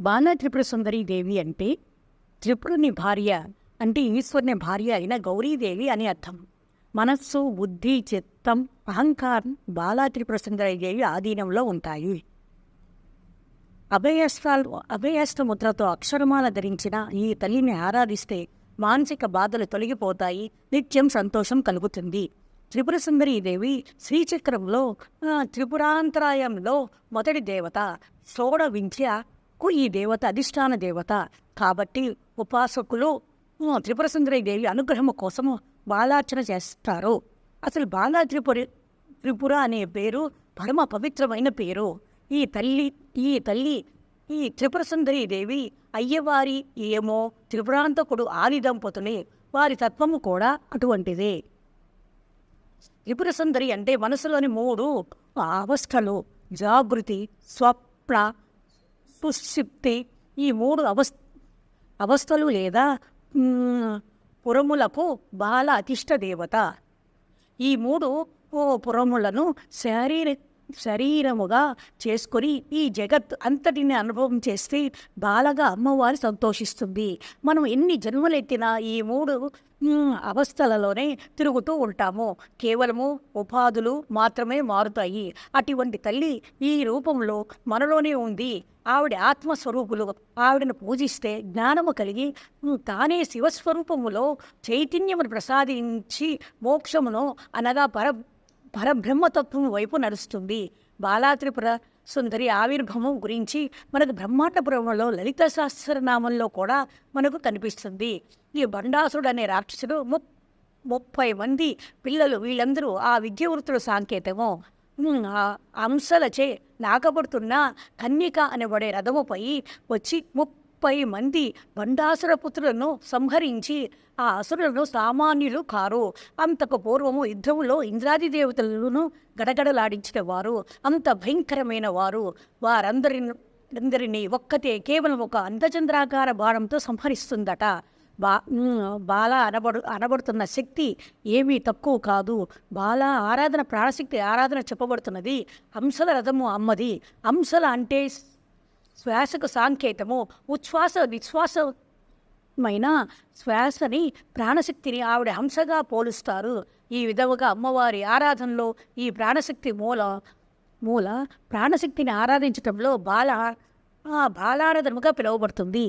బాల త్రిపుర దేవి అంటే త్రిపురుని భార్య అంటే ఈశ్వరుని భార్య అయిన గౌరీదేవి అని అర్థం. మనస్సు బుద్ధి చిత్తం అహంకారం బాలా త్రిపుర సుందరి దేవి ఆధీనంలో ఉంటాయి. అభయస్త్రాలు అభయస్త్ర ముద్రతో అక్షరమాల ధరించిన ఈ తల్లిని ఆరాధిస్తే మానసిక బాధలు తొలగిపోతాయి నిత్యం సంతోషం కలుగుతుంది. త్రిపుర దేవి శ్రీచక్రంలో త్రిపురాంతరాయంలో మొదటి దేవత షోడ వింధ్యకు ఈ దేవత అధిష్టాన దేవత. కాబట్టి ఉపాసకులు త్రిపుర సుందరి దేవి అనుగ్రహం కోసము బాలార్చన చేస్తారు. అసలు బాలా త్రిపురి త్రిపుర అనే పేరు పరమ పవిత్రమైన పేరు. ఈ తల్లి ఈ తల్లి ఈ త్రిపుర సుందరి దేవి అయ్యవారి ఏమో త్రిపురాంతకుడు ఆది దంపతుని వారి తత్వము కూడా అటువంటిదే. త్రిపుర సుందరి అంటే మనసులోని మూడు అవస్థలు. జాగృతి స్వప్న సుషిప్తి ఈ మూడు అవస్ అవస్థలు లేదా పురములకు బాల అతిష్ట దేవత. ఈ మూడు పురములను శారీరక శరీరముగా చేసుకొని ఈ జగత్ అంతటిని అనుభవం చేస్తే బాలగా అమ్మవారు సంతోషిస్తుంది. మనం ఎన్ని జన్మలెత్తినా ఈ మూడు అవస్థలలోనే తిరుగుతూ ఉంటాము. కేవలము ఉపాధులు మాత్రమే మారుతాయి. అటువంటి తల్లి ఈ రూపంలో మనలోనే ఉంది. ఆవిడ ఆత్మస్వరూపులు. ఆవిడను పూజిస్తే జ్ఞానము కలిగి తానే శివస్వరూపములో చైతన్యమును ప్రసాదించి మోక్షమును అనగా పర పరబ్రహ్మతత్వం వైపు నడుస్తుంది. బాలాత్రిపుర సుందరి ఆవిర్భావం గురించి మనకు బ్రహ్మాండ పురాణంలో లలిత సహస్రనామంలో కూడా మనకు కనిపిస్తుంది. ఈ బండాసుడు అనే రాక్షసుడు ముప్ ముప్పై మంది పిల్లలు వీళ్ళందరూ ఆ విద్యవృత్తుల సాంకేతము. అంశలచే నాగబడుతున్న కన్యక అనబడే రథముపై వచ్చి ముప్పై ముప్పై మంది బండాసుర పుత్రులను సంహరించి ఆ అసురులను సామాన్యులు కారు. అంతకు పూర్వము యుద్ధంలో ఇంద్రాది దేవతలను గడగడలాడించిన వారు అంత భయంకరమైన వారు. వారందరిని అందరినీ ఒక్కతే కేవలం ఒక అందచంద్రాకార బాణంతో సంహరిస్తుందట. బా బాల అనబడు అనబడుతున్న శక్తి ఏమీ తక్కువ కాదు. బాల ఆరాధన ప్రాణశక్తి ఆరాధన చెప్పబడుతున్నది. హంసల రథము అమ్మది. హంసల అంటే శ్వాసకు సాంకేతము ఉచ్ఛ్వాస విశ్వాసమైన శ్వాసని ప్రాణశక్తిని ఆవిడ హంసగా పోలుస్తారు. ఈ విధముగా అమ్మవారి ఆరాధనలో ఈ ప్రాణశక్తి మూల మూల ప్రాణశక్తిని ఆరాధించటంలో బాల ఆ బాలారాధనముగా పిలువబడుతుంది.